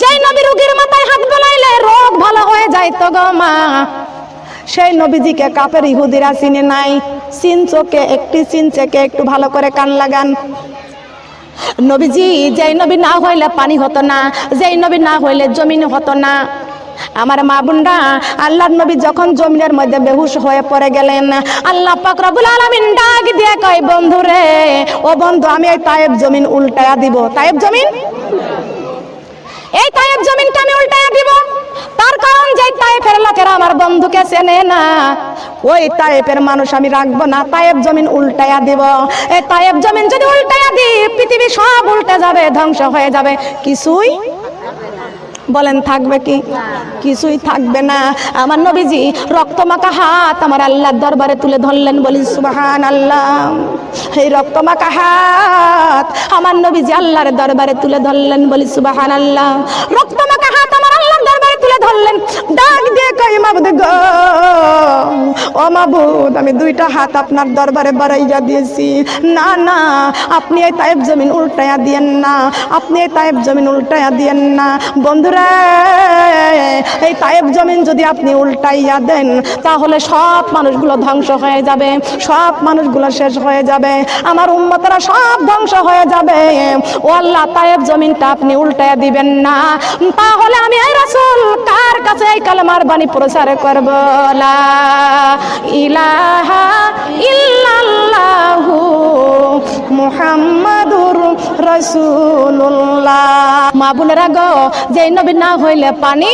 যেই নবী রোগীর মাথায় হাত বোলাইলে রোগ ভালো হয়ে যায় তো গো মা। সেই নবীজিকে কাপের ইহুদিরা চিনে নাই। চিনচোকে একটি চিনচেকে একটু ভালো করে কান লাগান। নবীজি, যেই নবী না হইলে পানি হতো না, যেই নবী না হইলে জমিন হতো না। আমার মা বুন্ডা আল্লাহর নবী যখন জমিনের মধ্যে বেহুশ হয়ে পড়ে গেলেন, আল্লাহ পাক রব্বুল আলামিন ডাক দিয়ে কয় বন্ধু রে ও বন্ধু, আমি এই তায়েব জমিন উল্টায়া দিব। তায়েব জমিন? এই তায়েব জমিনটা আমি উল্টায়া দিব। তার কারণ যে তায়েফের লোকেরা আমার বন্ধুকে চেনে না, ওই তায়েফের মানুষ আমি রাখব না, তায়েব জমিন উল্টায়া দিব। এই তায়েব জমিন যদি উল্টায়া দিই, পৃথিবী সব উল্টে যাবে, ধ্বংস হয়ে যাবে। কিছুই বলেন, থাকবে কি? কিছুই থাকবে না। আমার নবীজি রক্তমাখা হাত আমার আল্লাহর দরবারে তুলে ধরলেন বলি সুবাহান আল্লাহ এই রক্তমাখা হাত আমার নবীজি আল্লাহর দরবারে তুলে ধরলেন বলি সুবাহান আল্লাহ রক্তমাখা হাত আমার আল্লাহর দরবারে তুলে ধরলেন, ডাক দিয়ে কই মাবুদ গো? ও মাবুদ, আমি দুইটা হাত আপনার দরবারে বাড়াইয়া দিয়েছি। না না, আপনি এই তাইব জমিন উল্টায়া দিয়েন না, আপনি এই তাইব জমিন উল্টায়া দিয়েন না। বন্ধুরা, এই তাইব জমিন যদি আপনি উল্টাইয়া দেন, তাহলে সব মানুষগুলো ধ্বংস হয়ে যাবে, সব মানুষগুলো শেষ হয়ে যাবে, আমার উম্মতরা সব ধ্বংস হয়ে যাবে। ও আল্লাহ তাইব জমিনটা আপনি উল্টায়া দিবেন না। তাহলে আমি এই রাসূল কার কাছে এই কালেমার বাণী প্রচার করব মুহাম্মাদুর রাসূলুল্লাহ। মা বোনেরা গো যে নবী না হইলে পানি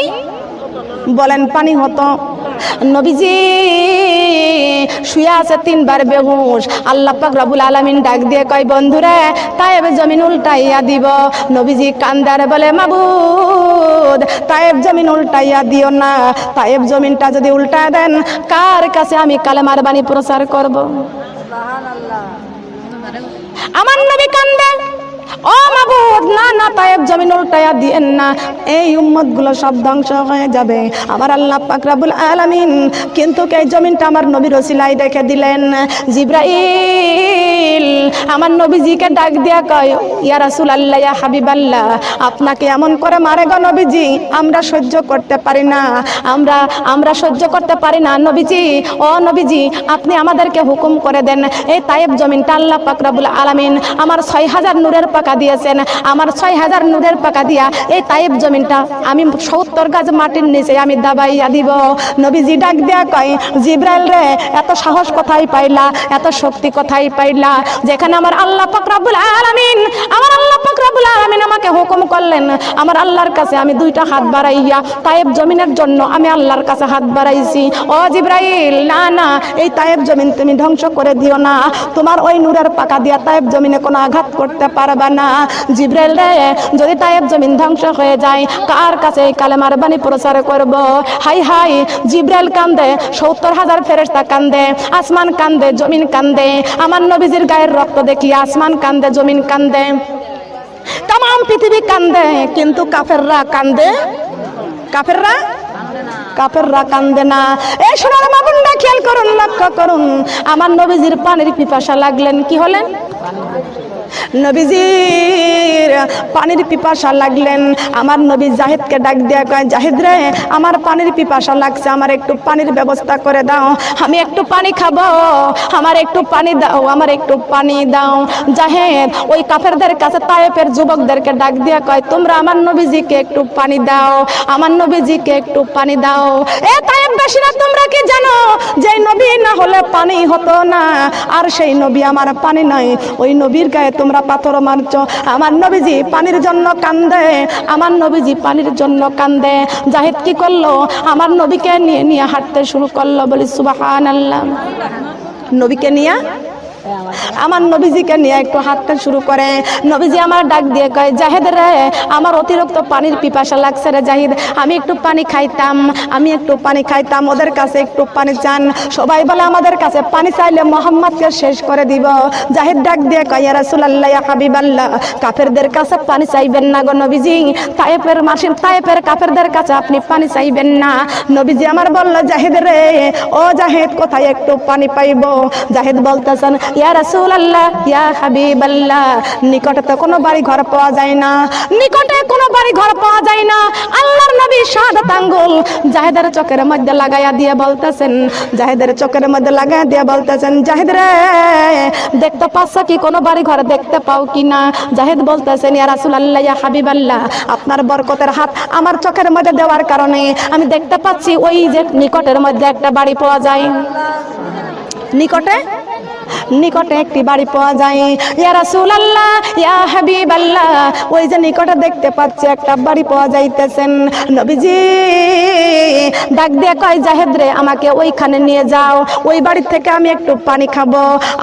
বলেন পানি হতো। নবীজি শুয়ে আছে তিনবার বেহুশ। আল্লাহ পাক রবুল আলামিন ডাক দিয়ে কয় বন্ধুরে তাইব জমিন উল্টাইয়া দিব। নবীজি কান্দারে বলে মাবুদ তাইব জমিন উল্টাইয়া দিও না। তাইব জমিনটা যদি উল্টা দেন কার কাছে আমি কালেমার বাণী প্রচার করব? আমার নবী কান্দে। ও মাবুদ, না না, তায়েব জমিন উল্টায়া দিয়েন না। এই উম্মতগুলো সব ধ্বংস হয়ে যাবে। আমার আল্লাহ পাক রাব্বুল আলামিন কিন্তু এই জমিনটা আমার নবীর ওসিলাই রেখে দিলেন? জিব্রাইল, আমার নবীজিকে ডাক দিয়া কয়, ইয়া রাসূলুল্লাহ, ইয়া হাবিবাল্লাহ, আপনাকে এমন করে মারে গো নবীজি, আমরা সহ্য করতে পারি না, আমরা আমরা সহ্য করতে পারি না, নবীজি, ও নবীজি, আপনি আমাদেরকে হুকুম করে দেন। এই তায়েব জমিনটা আল্লাহ পাক রাব্বুল আলামিন আমার ছয় হাজার নূরের পাকা দিয়েছেন। আমার ছয় হাজার নূরের পাকা দিয়া এই তায়েব জমিনটা আমি সত্তর গাছ মাটির নিচে আমি দাবাইয়া দিব। নবীজি ডাক দিয়া কয়, জিব্রাইল রে, এত সাহস কোথায় পাইলা? এত শক্তি কোথায় পাইলা? যেখানে আমার আল্লাহ পাক রাব্বুল আলামিন, আমার আল্লাহ পাক রাব্বুল আলামিন আমাকে হুকুম করলেন, আমার আল্লাহর কাছে আমি দুইটা হাত বাড়াইয়া তায়েব জমিনের জন্য আমি আল্লাহর কাছে হাত বাড়াইছি। ও জিব্রাইল, না না, এই তায়েব জমিন তুমি ধ্বংস করে দিও না। তোমার ওই নূরের পাকা দিয়া তায়েব জমিনে কোনো আঘাত করতে পারবে না। জিব্রাইল রে, যদি তায়েব জমিন ধ্বংস হয়ে যায়, কার কাছে কালেমার বাণী প্রচার করব? হাই হাই, জিব্রাইল কান্দে, সত্তর হাজার ফেরেস্তা কান্দে, আসমান কান্দে, জমিন কান্দে, আমার নবীজির গায়ের রক্ত দেখি আসমান কান্দে, জমিন কান্দে। তাম পৃথিবী কান্দে, কিন্তু কাফেররা কান্দে? কাফেররা? কাপড়রা কান্দে না। এই সোনার মাগুন্ডা খেয়াল করুন, লক্ষ্য করুন, আমার নবীজির পানির পিপাসা লাগলেন, কি হলেন? নবীজির পানির পিপাসা লাগলেন। আমার নবী জাহিদকে ডাক দিয়া কয়, জাহিদ রে, আমার পানির পিপাসা লাগছে, আমার একটু পানির ব্যবস্থা করে দাও। আমি একটু পানি খাব, আমার একটু পানি দাও, আমার একটু পানি দাও। জাহেদ ওই কাফেরদের কাছে, তায়েফের যুবকদেরকে ডাক দিয়া কয়, তোমরা আমার নবীজিকে একটু পানি দাও, আমার নবীজিকে একটু পানি দাও। এ তায়েফবাসীরা, তোমরা কি জানো যে নবী না হলে পানি হতো না? আর সেই নবী আমার পানি নয় ওই নবীর গায়ে তোমরা পাথর মারছ। আমার নবীজি পানির জন্য কান্দে। আমার নবীজি পানির জন্য কান্দে। জাহিদ কি করল? আমার নবীকে নিয়ে নিয়ে হাঁটতে শুরু করল বলি সুবাহান আল্লাহ নবীকে নিয়ে আমার নবীজিকে নিয়ে একটু হাঁটতে শুরু করে। নবীজি আমার ডাক দিয়ে কয়, জাহেদ রে, আমার অতিরিক্ত পানির পিপাসা লাগছে রে জাহিদ। আমি একটু পানি খাইতাম, আমি একটু পানি খাইতাম, ওদের কাছে একটু পানি চান। সবাই বলে, আমাদের কাছে পানি চাইলে মোহাম্মদকে শেষ করে দিব। জাহিদ ডাক দিয়ে কয় রাসূলুল্লাহ, ইয়া হাবিবাল্লাহ, কাফেরদের কাছে পানি চাইবেন না গো নবীজি। তায়েফের মাসির তায়েফের কাফেরদের কাছে আপনি পানি চাইবেন না। নবীজি আমার বলল, জাহিদ রে, ও জাহিদ, কোথায় একটু পানি পাইবো? জাহিদ বলতেছেন ইয়া রাসূলুল্লাহ, ইয়া হাবিবাল্লাহ, নিকটে তো কোনো বাড়ি ঘর পাওয়া যায় না। নিকটে কোনো বাড়ি ঘর পাওয়া যায় না। আল্লাহর নবী শাহাদাত আঙ্গুল জাহেদের চোখের মধ্যে লাগাইয়া দিয়ে বলতেছেন। জাহেদের চোখের মধ্যে লাগাইয়া দিয়ে বলতেছেন, জাহেদ রে, দেখতে পাচ্ছ কি? কোনো বাড়ি ঘর দেখতে পাও কি না? জাহেদ বলতেছেন, ইয়া রাসূলুল্লাহ, ইয়া হাবিবাল্লাহ, আপনার বরকতের হাত আমার চোখের মধ্যে দেওয়ার কারণে আমি দেখতে পাচ্ছি ওই যে নিকটের মধ্যে একটা বাড়ি পাওয়া যায়। নিকটে? নিকটে একটি বাড়ি পাওয়া যায়। ইয়া রাসূলুল্লাহ, ইয়া হাবিবাল্লাহ, ওই যে নিকটে দেখতে পাচ্ছি একটা বাড়ি পাওয়া যাইতেছেন। নবীজি, ডাক দিয়ে কয়, জাহেদ রে, আমাকে ওইখানে নিয়ে যাও। ওই বাড়ি থেকে আমি একটু পানি খাব।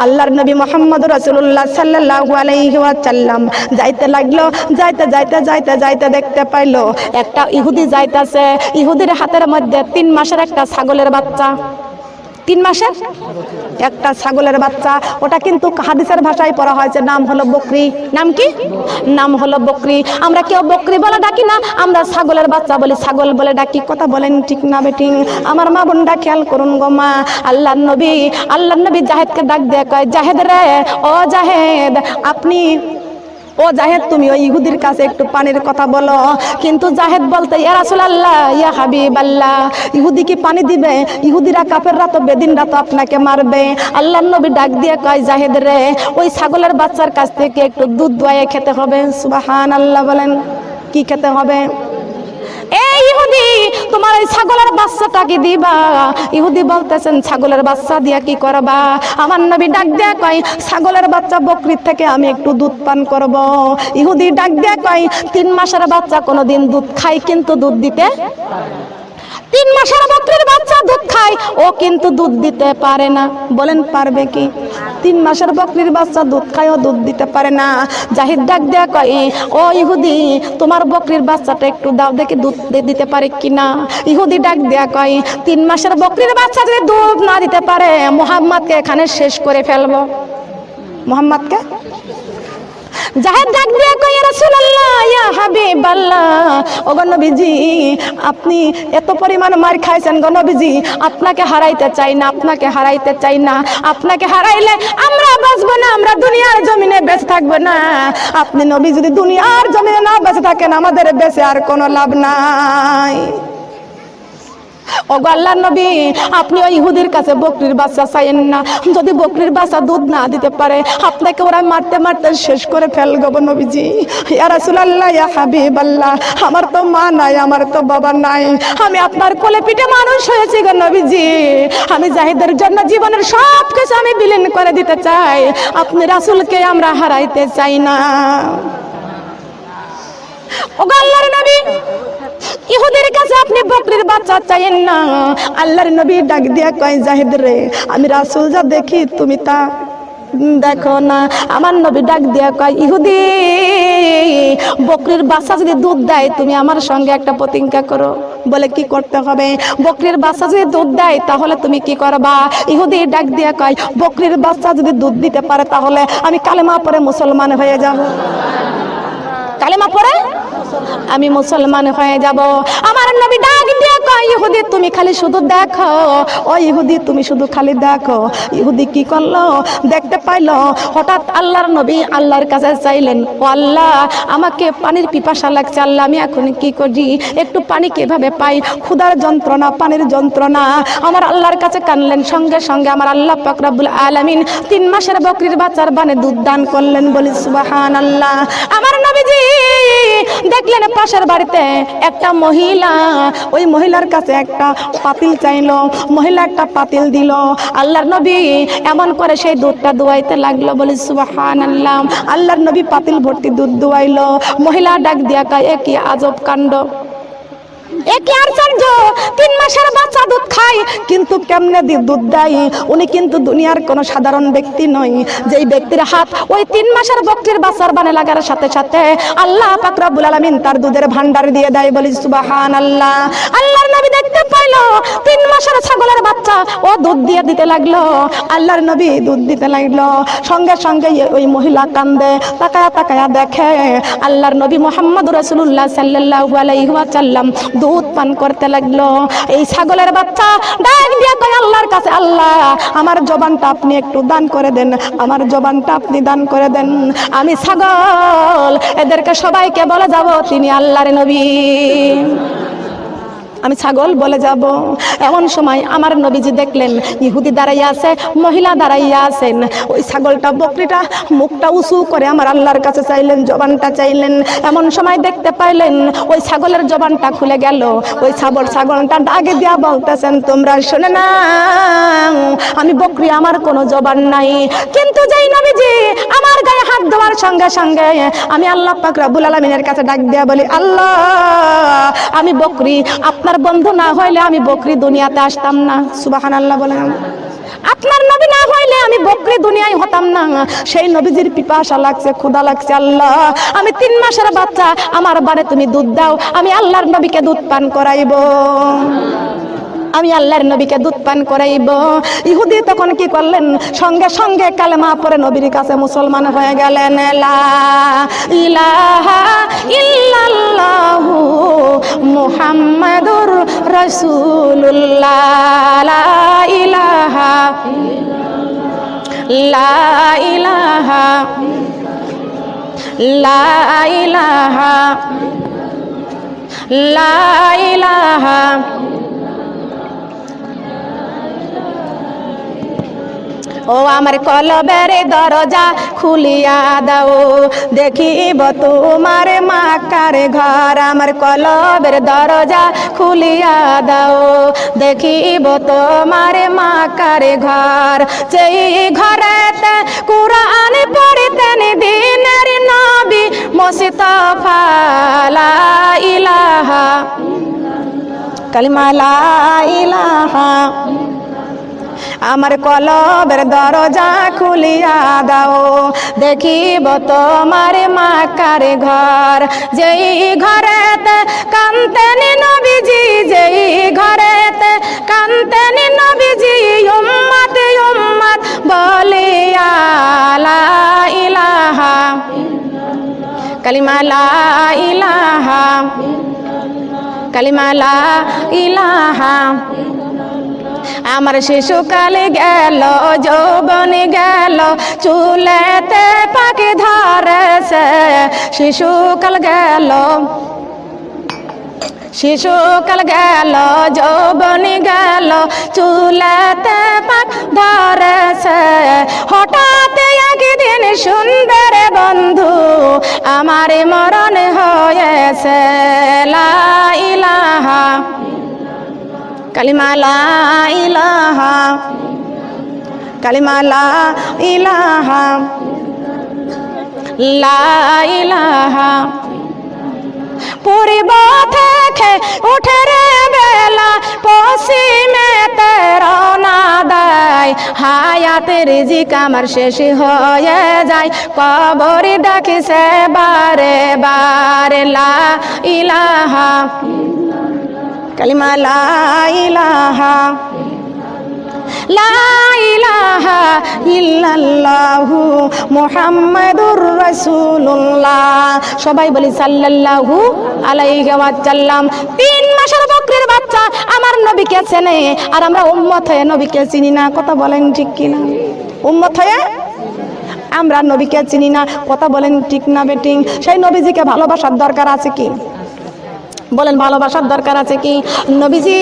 আল্লাহর নবী মোহাম্মদ রাসূলুল্লাহ সাল্লাল্লাহু আলাইহি ওয়াসাল্লাম যাইতে লাগল। যাইতে যাইতে যাইতে যাইতে দেখতে পাইলো, একটা ইহুদি যাইতাছে। ইহুদির হাতের মধ্যে তিন মাসের একটা ছাগলের বাচ্চা। তিন মাসের? একটা ছাগলের বাচ্চা, ওটা কিন্তু হাদিসের ভাষায় পড়া হয়েছে নাম হলো বকরি। নাম কি? নাম হলো বকরি। আমরা কেউ বকরি বলে ডাকি না, আমরা ছাগলের বাচ্চা বলি ছাগল বলে ডাকি। কথা বলেন ঠিক না বেটিং। আমার মা বোনটা খেয়াল করুন গো মা। আল্লাহ নবী আল্লাহ নবী জাহেদকে ডাক দিয়ে কয়, জাহেদ রে, ও জাহেদ, আপনি ও জাহেদ, তুমি ওই ইহুদির কাছে একটু পানির কথা বলো। কিন্তু জাহেদ বলতে, ইয়া রাসুল আল্লাহ ইয়া হাবিব আল্লাহ ইহুদি কি পানি দিবে? ইহুদিরা কাপেররা তো বেদিনরা তো আপনাকে মারবে। আল্লাহ নবী ডাক দিয়ে কয়, জাহেদ রে, ওই ছাগলের বাচ্চার কাছ থেকে একটু দুধ দোয়াইয়ে খেতে হবে। সুবাহান আল্লাহ বলেন, কি খেতে হবে? এই ছাগলের বাচ্চাটা কি দিবা। ইহুদি বলতেছেন, ছাগলের বাচ্চা দিয়া কি করবা? আমার নবী ডাক দেয়া কয়, ছাগলের বাচ্চা বকরির থেকে আমি একটু দুধ পান করব। ইহুদি ডাক দেয়া কয়, তিন মাসের বাচ্চা কোনোদিন দুধ খাই কিন্তু দুধ দিতে তিন মাসের বকরির বাচ্চা দুধ খায়। ও কিন্তু দুধ দিতে পারে না। বলেন, পারবে কি? তিন মাসের বকরির বাচ্চা দুধ খায়, ও দুধ দিতে পারে না। জাহিদ ডাক দেয়া কয়, ও ইহুদি, তোমার বকরির বাচ্চাটা একটু দাও দেখি দুধ দিতে পারে কিনা? ইহুদি ডাক দেয়া কয়, তিন মাসের বকরির বাচ্চা যদি দুধ না দিতে পারে, মোহাম্মদকে এখানে শেষ করে ফেলব। মোহাম্মদকে? জাহেদ ডাক দিয়ে কই ইয়া রাসূলুল্লাহ ইয়া হাবিবাল্লাহ ও গো আপনি এত পরিমাণ মার খাইছেন গণবিজি আপনাকে হারাইতে চাই না, আপনাকে হারাইতে চাই না। আপনাকে হারাইলে আমরা বাঁচবো না, আমরা দুনিয়ার জমিনে বেঁচে থাকব না। আপনি নবী, যদি দুনিয়ার জমিনে না বেঁচে থাকেন, আমাদের বেঁচে আর কোনো লাভ নাই। ও আল্লাহর নবী, আপনি ওই ইহুদির কাছে বকরির বাচ্চা চাইেন না। যদি বকরির বাচ্চা দুধ না দিতে পারে, আপনাকে ওরা মারতে মারতে শেষ করে ফেলব গো নবীজি। ইয়া রাসূলুল্লাহ, ইয়া হাবিবাল্লাহ, আমার তো মা নাই, আমার তো বাবা নাই। আমি আপনার কোলে পিঠে মানুষ হয়েছি গো নবীজি। আমি জাহিদের জন্য জীবনের সব কিছু আমি বিলীন করে দিতে চাই। আপনি রাসূলকে আমরা হারাইতে চাই না। ও আল্লাহর নবী ইহুদের কাছে আপনি বকরির বাচ্চা চাইেন না। আল্লাহর নবী ডাক দিয়া কয়, জাহিদ রে, আমি রাসূল যা দেখি তুমি তা দেখো না। আমার নবী ডাক দিয়া কয়, ইহুদি, বকরির বাচ্চা যদি দুধ দেয়, তুমি আমার সঙ্গে একটা প্রতিজ্ঞা করো। বলে, কি করতে হবে? বকরির বাচ্চা যদি দুধ দেয়, তাহলে তুমি কি করবা? ইহুদি ডাক দিয়া কয়, বকরির বাচ্চা যদি দুধ দিতে পারে, তাহলে আমি কালেমা পরে মুসলমান হয়ে যাব। কালেমা পরে আমি মুসলমান হয়ে যাব। আমার নবী ডাক দিয়ে কয়, ইহুদি, তুমি খালি শুধু দেখো। ও ইহুদি, তুমি শুধু খালি দেখো। ইহুদি কি করল? দেখতে পাইলো। হঠাৎ আল্লাহর নবী আল্লাহর কাছে চাইলেন, ও আল্লাহ, আমাকে পানির পিপাসা লাগছে, আল্লাহ, আমি এখন কি করি? একটু পানি কীভাবে পাই? ক্ষুধার যন্ত্রণা, পানির যন্ত্রণা। আমার আল্লাহর কাছে কানলেন, সঙ্গে সঙ্গে আমার আল্লাহ পাক রব্বুল আলামিন তিন মাসের বকরির বাচ্চার বানে দুধ দান করলেন, বলি সুবাহান আল্লাহ আমার নবীজি দেখলেন পাশের বাড়িতে একটা মহিলা, ওই মহিলার কাছে একটা পাতিল চাইলো, মহিলা একটা পাতিল দিল। আল্লাহর নবী এমন করে সেই দুধটা দুয়াইতে লাগল, বলে সুবাহান আল্লাহ আল্লাহর নবী পাতিল ভর্তি দুধ দুয়াইলো। মহিলা ডাক দিয়া কায় কি আজব কাণ্ড? একে আশ্চর্য তিন মাসের বাচ্চা দুধ খায়, কিন্তু কেমনে দুধ দেয়? উনি কিন্তু দুনিয়ার কোনো সাধারণ ব্যক্তি নয়। যেই ব্যক্তির হাত ওই তিন মাসের বকরির বাচ্চার বানে লাগার সাথে সাথে আল্লাহ পাক রব্বুল আলামিন তার দুধের ভান্ডার দিয়ে দেয় বলি সুবাহান আল্লাহ আল্লাহর নবী দেখতে পাইলো, তিন মাসের ছাগলের বাচ্চা ও দুধ দিয়ে দিতে লাগল। আল্লাহর নবী দুধ দিতে লাগল। সঙ্গে সঙ্গে ওই মহিলা কান্দে, তাকায়া তাকায়া দেখে, আল্লাহর নবী মোহাম্মদ রসুল্লাহ সাল্লাল্লাহু আলাইহি ওয়াসাল্লাম দুধ পান করতে লাগল। এই ছাগলের বাচ্চা ডাক দিয়ে কয়, আল্লাহর কাছে আল্লাহ, আমার জবানটা আপনি একটু দান করে দেন, আমার জবানটা আপনি দান করে দেন। আমি ছাগল, এদেরকে সবাইকে বলে যাব, তিনি আল্লাহর নবী। আমি ছাগল বলে যাব। এমন সময় আমার নবীজি দেখলেন, ইহুদি দাঁড়াইয়া আছে, মহিলা দাঁড়াইয়া আছেন। ওই ছাগলটা, বকরিটা, মুখটা উঁচু করে আমার আল্লাহর কাছে চাইলেন, জবানটা চাইলেন। এমন সময় দেখতে পাইলেন, ওই ছাগলের জবানটা খুলে গেল। ওই ছাগল, ছাগলটা ডাকে দিয়া বলতেছেন, তোমরা শোনে না, আমি বকরি, আমার কোনো জবান নাই। কিন্তু যেই নবীজি আমার গায়ে হাত দেওয়ার সঙ্গে সঙ্গে আমি আল্লাহ পাক রাব্বুল আলামিনের কাছে ডাক দিয়া বলি, আল্লাহ, আমি বকরি, আপনার বন্ধু না হইলে আমি বকরি দুনিয়াতে আসতাম না। সুবাহান আল্লাহ বলে আপনার নবী না হইলে আমি বকরি দুনিয়ায় হতাম না। সেই নবীজির পিপাসা লাগছে ক্ষুদা লাগছে, আল্লাহ। আমি তিন মাসের বাচ্চা, আমার বারে তুমি দুধ দাও, আমি আল্লাহর নবীকে দুধ পান করাইব। আমি আল্লাহর নবীকে দুধ পান করাইব। ইহুদি তখন কি করলেন? সঙ্গে সঙ্গে কালেমা পরে নবীর কাছে মুসলমান হয়ে গেলেন। মুহাম্মাদুর রাসূলুল্লাহ। লা ইলাহা লা ইলাহা লা ইলাহা লা ইলাহা ও আমার কলবের দরজা খুলিয়া দাও, দেখিব তোমার মাকার ঘর। আমার কলবের দরজা খুলিয়া দাও, দেখিব তোমার মাকার ঘর। যেই ঘরেতে কুরআন পড়তেন দিনের নবী মুস্তাফা, লা ইলাহা কালিমা, লা ইলাহা আমার কলবের দরজা খুলিয়া দাও। দেখিব তোমার মাকার ঘর। যেই ঘরেতে কান্তেন নবীজি, যেই ঘরেতে কান্তেন নবীজি, উম্মত উম্মত বলিয়া, লা ইলাহা কালিমা, লা ইলাহা কালিমা ইলাহা আমার শিশুকালে গেল, যৌবন গেল, চুলেতে পাখি ধরেছে। শিশুকাল গেল শিশুকাল গেল, যৌবন গেল, চুলেতে পাক ধরেছে। হঠাৎ একদিন সুন্দর বন্ধু আমার মরণ হয়েছে। লা ইলাহা কালিমা লা পূর্ব থেকে উঠে রে বেলা, পশ্চিমে রওনা দেয়। হায়াতের রিজিক আমার শেষ হয়ে যায়। কবর ডাকিছে বারে বারে লা ইলাহা। কালিমা, লা ইলাহা লা ইলাহা ইল্লাল্লাহু মুহাম্মাদুর রাসূলুল্লাহ। সবাই বলি সাল্লাল্লাহু আলাইহি ওয়াসাল্লাম। তিন মাসের বকরির বাচ্চা আমার নবীকে চেনে, আর আমরা উম্মত হয়ে নবীকে চিনি না। কথা বলেন ঠিক কিনা? উম্মত হয়ে আমরা নবীকে চিনি না। কথা বলেন ঠিক না বেটিং? সেই নবীজিকে ভালোবাসার দরকার আছে কি? বলেন, ভালোবাসার দরকার আছে কি? নবীজি,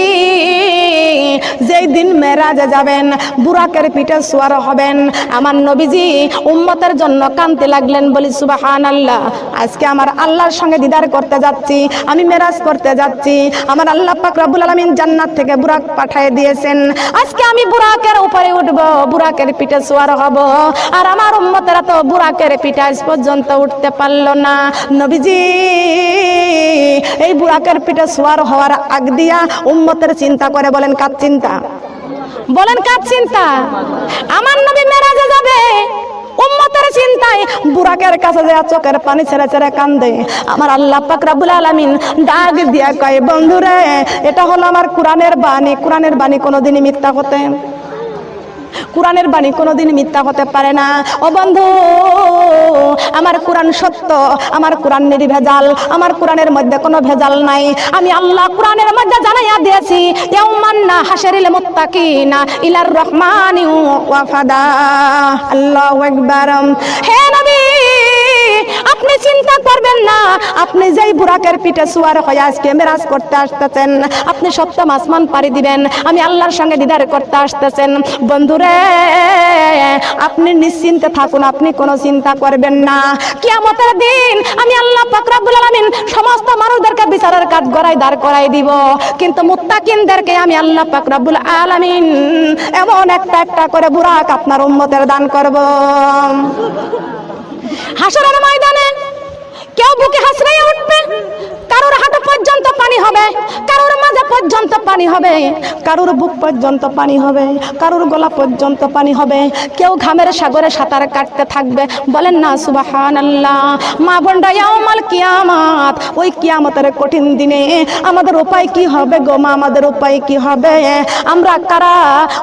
যেই দিন মেরাজে যাবেন, বুরাকের পিঠে সোয়ার হবেন, আমার নবীজি উম্মতের জন্য কানতে লাগলেন, বলি সুবাহান আল্লাহ আজকে আমার আল্লাহর সঙ্গে দিদার করতে যাচ্ছি, আমি মেরাজ করতে যাচ্ছি, আমার আল্লাহ পাক রাব্বুল আলামিন জান্নাত থেকে বুরাক পাঠিয়ে দিয়েছেন, আজকে আমি বুরাকের উপরে উঠব, বুরাকের পিঠে সোয়ার হব, আর আমার উম্মতেরা তো বুরাকের পিঠে আজ পর্যন্ত উঠতে পারল না, নবীজি, এই বুড়াকের পিঠে সোয়ার হওয়ার আগ দিয়া উম্মতের চিন্তা করে বলেন, কার চিন্তা? বলেন, কার চিন্তা? আমার নবী মেরাজে যাবে, উম্মতের চিন্তায় বুড়াকের কাছে যে চোখের পানি ছেড়ে ছেড়ে কান্দে। আমার আল্লাহ পাক রাব্বুল আলামিন ডাক দিয়া কয়, বন্ধুরে, এটা হলো আমার কোরআনের বাণী। কোরআনের বাণী কোনোদিনই মিথ্যা হতে কোরআনের বাণী কোনোদিন মিথ্যা হতে পারে না। ও বন্ধু, আমার কোরআন সত্য, আমার কোরআন নির্ভেজাল, আমার কোরআনের মধ্যে কোনো ভেজাল নাই। আমি আল্লাহ কোরআনের মধ্যে জানাইয়া দিয়েছি ইয়াউমান্না কি না ইলার রহমানি ওয়াফাদা। আল্লাহু আকবার। হে নবী আপনি চিন্তা করবেন না। আপনি যেই বুরাকের পিঠে সুয়ার হয়ে আজকে মেরাজ করতে আসতেছেন, আপনি সপ্তম আসমান পাড়ি দিবেন, আমি আল্লাহর সঙ্গে দিদার করতে আসতেছেন। বন্ধুরে, আপনি নিশ্চিন্তে থাকুন, আপনি কোনো চিন্তা করবেন না। কিয়ামতের দিন আমি আল্লাহ পাক রব্বুল আলামিন সমস্ত মানুষদেরকে বিচারের কাঠ গড়াই দাঁড় করাই দিব। কিন্তু মুত্তাকিনদেরকে আমি আল্লাহ পাক রব্বুল আলামিন এমন একটা একটা করে বুরাক আপনার উম্মতের দান করব। হাসরের ময়দানে কেউ বুকে হাসরাইয়া উঠবে কারোর হাঁটু পর্যন্ত পানি হবে। কারোর মাঝে পর্যন্ত পানি হবে। কারোর বুক পর্যন্ত পানি হবে। কারোর গলা পর্যন্ত পানি হবে। কেউ ঘামের সাগরে সাঁতার কাটতে থাকবে। বলেন না সুবাহান আল্লাহ মা বোনরা ইয়ামাল কিয়ামাত। ওই কিয়ামতের কঠিন দিনে আমাদের উপায় কি হবে গো মা? আমাদের উপায় কি হবে? আমরা কারা?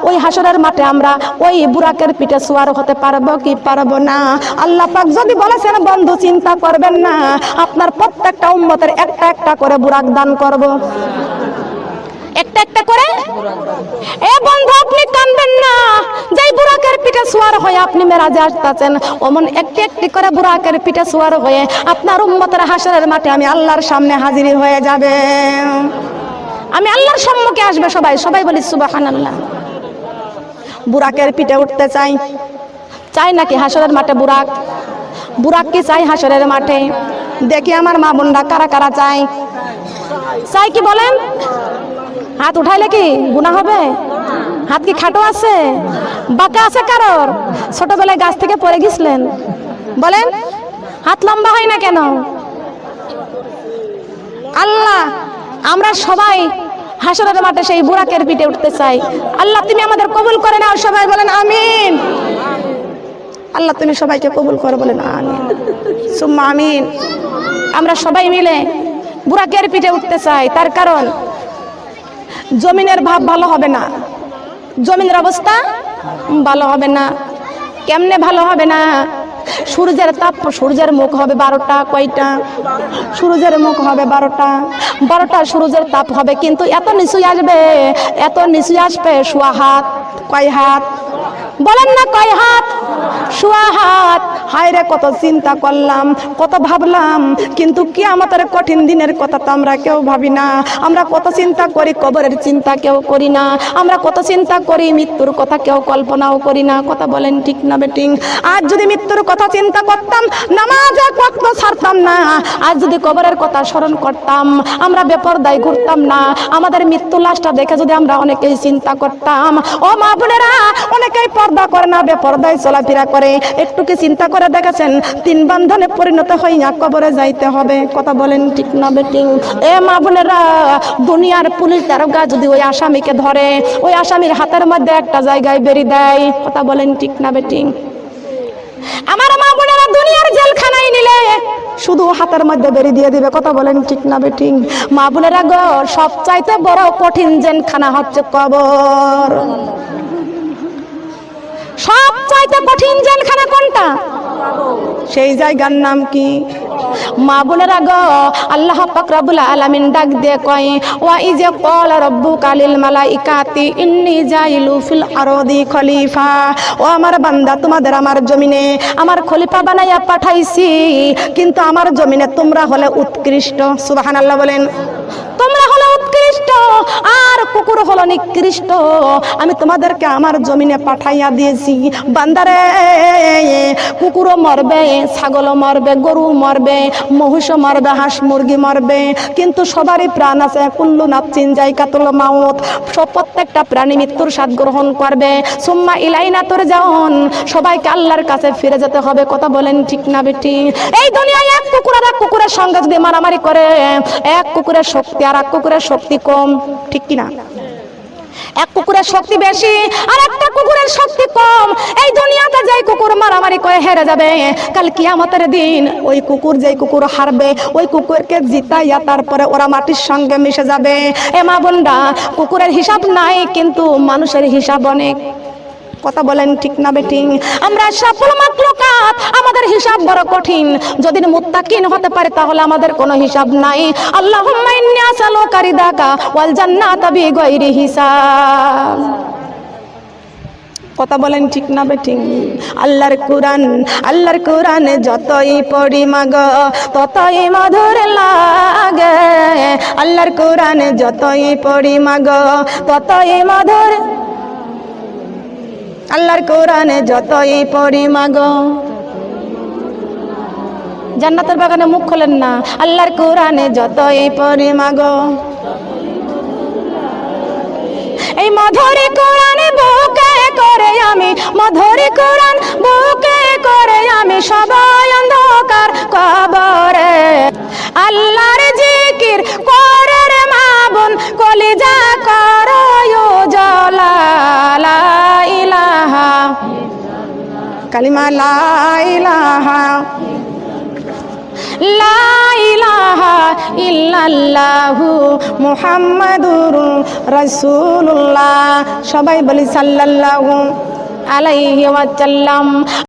ওই হাসরের মাঠে আমরা ওই বুরাকের পিঠে সোয়ার হতে পারব কি পারব না? আল্লাহ পাক যদি বলেছেন, বন্ধু, চিন্তা করবেন না। আপনার প্রত্যেকটা উম্মতের একটা একটা করে বুরাক দান করব। একটা একটা করে? এ বন্ধু, আপনি কানবেন না। যেই বুরাকের পিঠে সোয়ার হয়ে আপনি মেরাজে আসতেছেন, অমন একটি একটি করে বুরাকের পিঠে সোয়ার হয়ে আপনার উম্মতের হাসরের মাঠে আমি আল্লাহর সামনে হাজির হয়ে যাবে। আমি আল্লাহর সম্মুখে আসবে সবাই সবাই বলি সুবাহান আল্লাহ বুরাকের পিঠে উঠতে চাই। চাই নাকি হাসরের মাঠে বুরাক? বুরাক কি চাই হাসরের মাঠে? দেখি আমার মা বোনরা কারা কারা চাই চাই কি বলেন? হাত উঠাইলে কি গুণা হবে? হাত কি খাটো আছে? বাঁকা আছে কারোর? ছোটবেলায় গাছ থেকে পড়ে গেছিলেন। বলেন, হাত লম্বা হয় না কেন? আল্লাহ, আমরা সবাই হাসরের মাঠে সেই বুড়াকের পিঠে উঠতে চাই। আল্লাহ, তুমি আমাদের কবুল করে নাও সবাই, বলেন, আমিন। আল্লাহ তুমি সবাইকে কবুল করো বলেন, আমিন। সুম্মা আমিন। আমরা সবাই মিলে বুড়াকের পিঠে উঠতে চাই, তার কারণ জমিনের ভাব ভালো হবে না। জমিনের অবস্থা ভালো হবে না। কেমনে ভালো হবে না? সূর্যের তাপ, সূর্যের মুখ হবে বারোটা, কয়টা? সূর্যের মুখ হবে বারোটা। বারোটা সূর্যের তাপ হবে, কিন্তু এত নিচুই আসবে, এত নিচুই আসবে সোয়া হাত, কয় হাত? বলেন না কয় হাত? সোয়া হাত। হায় রে, কত চিন্তা করলাম, কত ভাবলাম, কিন্তু কি আমাদের কঠিন দিনের কথা তো আমরা কেউ ভাবি না। আমরা কত চিন্তা করি, কবরের চিন্তা কেউ করি না। আমরা কত চিন্তা করি, মৃত্যুর কথা কেউ কল্পনাও করি না। কথা বলেন ঠিক না বেটিং? আজ যদি মৃত্যুর কথা চিন্তা করতাম, নামাজ এক ওয়াক্ত ছাড়তাম না। আজ যদি কবরের কথা স্মরণ করতাম, আমরা বেপরদায় ঘুরতাম না। আমাদের মৃত্যু লাশটা দেখে যদি আমরা অনেকেই চিন্তা করতাম, ও মা বোনেরা, অনেকেই পর্দা করে না, বেপরদায় চলাফেরা করে। একটু কি চিন্তা করে দেখেছেন, তিন বান্ধনে পরিণত হইয়া কবরে যাইতে হবে। কথা বলেন ঠিক না, বেটিং। এ মা বোনেরা, দুনিয়ার পুলিশ দারোগা যদি ওই আসামিকে ধরে, ওই আসামির হাতের মধ্যে একটা জায়গায় বেরি দেয়। কথা বলেন ঠিক না, বেটিং। আমার মা বোনেরা দুনিয়ার জেলখানায় নিলে শুধু হাতের মধ্যে বেরি দিয়ে দিবে। কথা বলেন ঠিক না, বেটিং। মা বোনেরা গো, সবচাইতে বড় কঠিন জেলখানা হচ্ছে কবর। সব চাইতে কঠিন জেলখানা কোনটা? সেই জায়গার নাম কি? মা বোনেরা গো আল্লাহ পাক রব্বুল আলামিন ডাক দিয়ে কয় ওয়া ইজে কল রব্বু কালিল মালাইকাতি ইন্নি জাইলু ফিল আরদি খলিফা। ও আমার বান্দা তোমাদের আমার জমিনে আমার খলিফা বানাইয়া পাঠাইছি কিন্তু আমার জমিনে তোমরা হলে উৎকৃষ্ট। সুবহানাল্লাহ বলেন। তোমরা হলো উৎকৃষ্ট, আর কুকুর হলো নিকৃষ্ট। আমি তোমাদেরকে আমার জমিনে পাঠাইয়া দিয়েছি। বান্দারে, কুকুরও মরবে, ছাগলও মরবে গরু মরবে, মহিষও মরবে, হাঁস মুরগি মরবে। কিন্তু সবারই প্রাণ আছে, কুল্লু নাপচিন জায়গাতুল মাউত। সব প্রত্যেকটা প্রাণী মৃত্যুর স্বাদ গ্রহণ করবে। সুম্মা ইলাইনা তোর যাওন সবাইকে আল্লাহর কাছে ফিরে যেতে হবে। কথা বলেন ঠিক না বেটি? এই দুনিয়ায় এক কুকুর আর এক কুকুরের সঙ্গে যদি মারামারি করে, এক কুকুরের শক্তি আর এক কুকুরের শক্তি কম, ঠিক কিনা? এক কুকুরের শক্তি বেশি আর একটা কুকুরের শক্তি কম। এই দুনিয়াতে যেই কুকুর মারামারি করে হেরে যাবে, কাল কিয়ামতের দিন ওই কুকুর যেই কুকুর হারবে, ওই কুকুরকে জিতাইয়া তারপরে ওরা মাটির সঙ্গে মিশে যাবে। এ মা বোনরা, কুকুরের হিসাব নাই, কিন্তু মানুষের হিসাব অনেক। কথা বলেন ঠিক না বেটিং? আমরা সফল মাকলুকাত আমাদের হিসাব বড় কঠিন। যদি মুত্তাকিন হতে পারে তাহলে আমাদের কোনো হিসাব নাই। আল্লাহুম্মা ইন্নী আসআলুকা রিদাকা ওয়াল জান্নাতা বিগাইরি হিসাব। কথা বলেন ঠিক না বেঠিং আল্লাহর কোরআন আল্লাহর কোরআন যতই পড়ি মাগ, ততই মধুর লাগে। আল্লাহর কোরআন যতই পড়ি মাগ, ততই মধুর আল্লাহর কোরআনে যতই পড়ি, মাগ। জান্নাতের বাগানে মুখ খোলেন না, আল্লাহর কোরআনে যতই পড়ি, মাগ। এই মধুরী কোরআনে বুকে করে আমি, মধুরী কোরআন বুকে করে আমি সবাই অন্ধকার কবরে। আল্লাহর জিকির করে রে মা বোন কলিজা করো জলা লা ইলাহা। কালিমা লা ইলাহা। লা ইলাহা ইল্লাল্লাহু মুহাম্মাদুর রাসূলুল্লাহ। সবাই বলি সাল্লাল্লাহু আলাইহি ওয়াসাল্লাম।